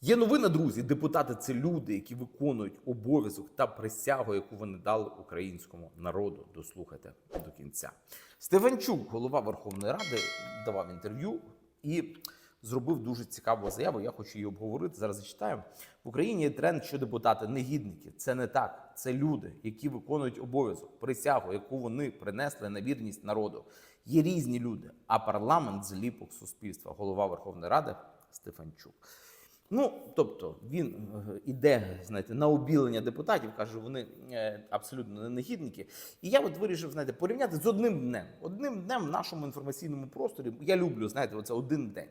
Є новина, друзі. Депутати це люди, які виконують обов'язок та присягу, яку вони дали українському народу. Дослухайте до кінця. Стефанчук, голова Верховної Ради, давав інтерв'ю і зробив дуже цікаву заяву. Я хочу її обговорити. Зараз зачитаю. В Україні є тренд, що депутати негідники. Це не так. Це люди, які виконують обов'язок, присягу, яку вони принесли на вірність народу. Є різні люди, а парламент зліпок суспільства. Голова Верховної Ради Стефанчук. Ну, тобто він е, іде, знаєте, на обілення депутатів, каже, вони е, абсолютно не негідники. І я от вирішив, знаєте, порівняти з одним днем. Одним днем в нашому інформаційному просторі. Я люблю, знаєте, оце один день.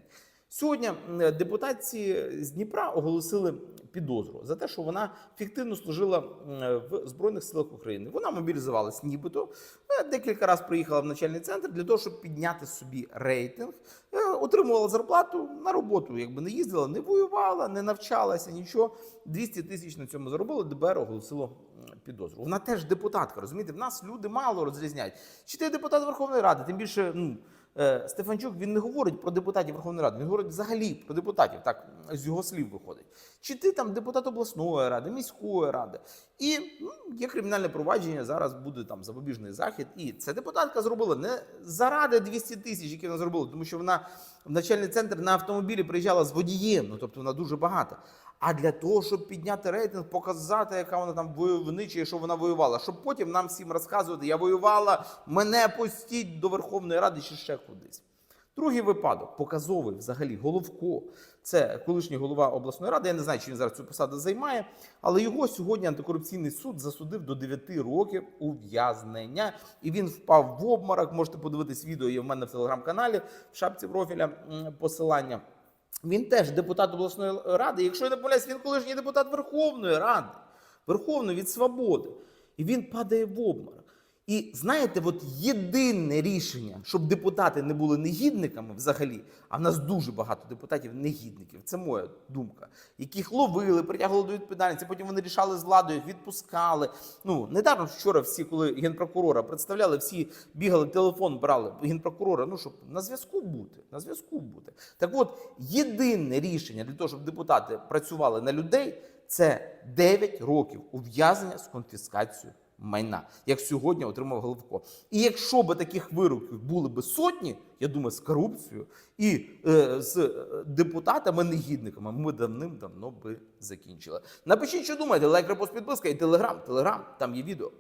Сьогодні депутатці з Дніпра оголосили підозру за те, що вона фіктивно служила в Збройних силах України. Вона мобілізувалась нібито, е, декілька разів приїхала в начальний центр для того, щоб підняти собі рейтинг, е, отримувала зарплату на роботу, якби не їздила, не воювала, не навчалася, нічого. 200 тисяч на цьому заробила. ДБР оголосило підозру. Вона теж депутатка. Розумієте, в нас люди мало розрізняють. Чи ти депутат Верховної Ради? Тим більше, ну. Е, Стефанчук він не говорить про депутатів Верховної Ради, він говорить взагалі про депутатів. Так з його слів виходить. Чи ти там депутат обласної ради, міської ради? І ну, є кримінальне провадження. Зараз буде там запобіжний захід. І ця депутатка зробила не заради 200 тисяч, які вона зробила, тому що вона в начальний центр на автомобілі приїжджала з водієм. Ну тобто вона дуже багата. А для того, щоб підняти рейтинг, показати, яка вона там войовнича і що вона воювала, щоб потім нам всім розказувати, я воювала, мене пустіть до Верховної Ради чи ще кудись. Другий випадок, показовий взагалі, Головко. Це колишній голова обласної ради. Я не знаю, чи він зараз цю посаду займає, але його сьогодні антикорупційний суд засудив до 9 років ув'язнення. І він впав в обморок. Можете подивитись відео, є в мене в телеграм-каналі в шапці профіля посилання. Він теж депутат обласної ради. Якщо я не помиляюсь, він колишній депутат Верховної Ради, Верховної від свободи. І він падає в обморок. І знаєте, от єдине рішення, щоб депутати не були негідниками взагалі, а в нас дуже багато депутатів негідників, це моя думка, яких ловили, притягували до відповідальності, потім вони рішали з владою, відпускали. Ну, недаром вчора всі, коли генпрокурора представляли, всі бігали, телефон брали генпрокурора, ну, щоб на зв'язку бути, на зв'язку бути. Так от, єдине рішення для того, щоб депутати працювали на людей, це 9 років ув'язнення з конфіскацією майна, як сьогодні отримав Головко. І якщо б таких вироків були би сотні, я думаю, з корупцією і е, з е, депутатами-негідниками, ми давним-давно би закінчили. Напишіть, що думаєте, лайк, репост, підписка і телеграм. Телеграм, там є відео.